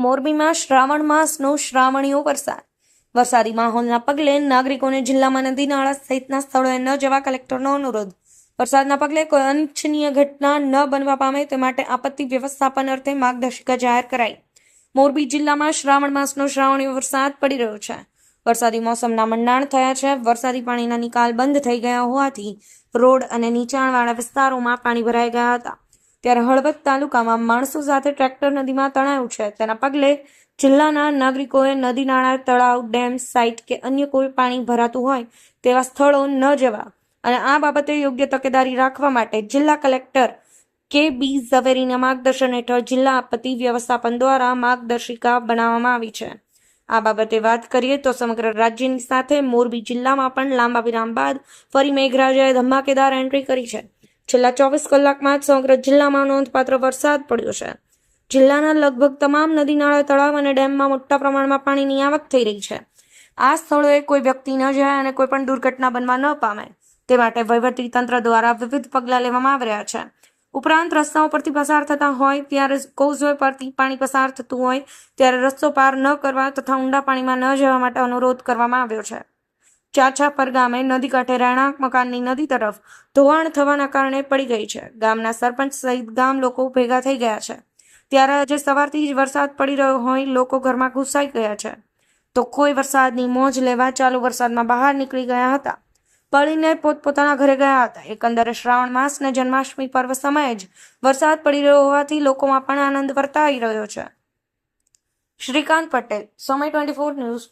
મોરબીમાં શ્રાવણ માસનો શ્રાવણીયો વરસાદ. વરસાદી માહોલના પગલે નાગરિકોને જિલ્લામાં નદી નાળા સહિતના સ્થળોએ ન જવા કલેક્ટરનો અનુરોધ. વરસાદના પગલે કોઈ અનિચ્છનીય ઘટના ન બનવા પામે તે માટે આપત્તિ વ્યવસ્થાપન અર્થે માર્ગદર્શિકા જાહેર કરાઈ. મોરબી જિલ્લામાં શ્રાવણ માસનો શ્રાવણીય વરસાદ પડી રહ્યો છે. વરસાદી મોસમના મંડાણ થયા છે. વરસાદી પાણીના નિકાલ બંધ થઈ ગયા હોવાથી રોડ અને નીચાણવાળા વિસ્તારોમાં પાણી ભરાઈ ગયા હતા. ત્યારે હળવદ તાલુકામાં માણસો સાથે ટ્રેક્ટર નદીમાં તણાયું છે. તેના પગલે જિલ્લાના નાગરિકોએ નદી નાળા, તળાવ, ડેમ, સાઇટ કે અન્ય કોઈ પાણી ભરાતું હોય તેવા સ્થળો ન જવા અને આ બાબતે યોગ્ય તકેદારી રાખવા માટે જિલ્લા કલેક્ટર કે બી ઝવેરીના માર્ગદર્શન હેઠળ જિલ્લા આપત્તિ વ્યવસ્થાપન દ્વારા માર્ગદર્શિકા બનાવવામાં આવી છે. આ બાબતે વાત કરીએ તો સમગ્ર રાજ્યની સાથે મોરબી જિલ્લામાં પણ લાંબા વિરામ બાદ ફરી મેઘરાજાએ ધમાકેદાર એન્ટ્રી કરી છે. છેલ્લા ચોવીસ કલાકમાં જ સમગ્ર જિલ્લામાં નોંધપાત્ર વરસાદ પડ્યો છે. જિલ્લાના લગભગ તમામ નદી, નાળા, તળાવ અને ડેમમાં મોટા પ્રમાણમાં પાણીની આવક થઈ રહી છે. આ સ્થળોએ કોઈ વ્યક્તિ ન જાય અને કોઈ પણ દુર્ઘટના બનવા ન પામે. તે માટે વહીવટી તંત્ર દ્વારા વિવિધ પગલાં લેવામાં આવી રહ્યા છે. ઉપરાંત રસ્તાઓ પરથી પસાર થતા હોય ત્યારે કોઝવે પરથી પાણી પસાર થતું હોય ત્યારે રસ્તો પાર ન કરવા તથા ઊંડા પાણીમાં ન જવા માટે અનુરોધ કરવામાં આવ્યો છે. ચાચાપર ગામે નદી કાંઠે રહેણાંક મકાનની નદી તરફ ધોવાણ થવાના કારણે પડી ગઈ છે. ગામના સરપંચ સહિત ગામ લોકો ભેગા થઈ ગયા છે. ત્યારે આજે સવારથી જ વરસાદ પડી રહ્યો હોય લોકો ઘરમાં ઘૂસાઈ ગયા છે. તો કોઈ વરસાદની મોજ લેવા ચાલુ વરસાદમાં બહાર નીકળી ગયા હતા. પળીને પોતપોતાના ઘરે ગયા હતા. એકંદરે શ્રાવણ માસ ને જન્માષ્ટમી પર્વ સમયે જ વરસાદ પડી રહ્યો હોવાથી લોકોમાં પણ આનંદ વર્તાઈ રહ્યો છે. શ્રીકાંત પટેલ, સમય ટ્વેન્ટી ફોર ન્યૂઝ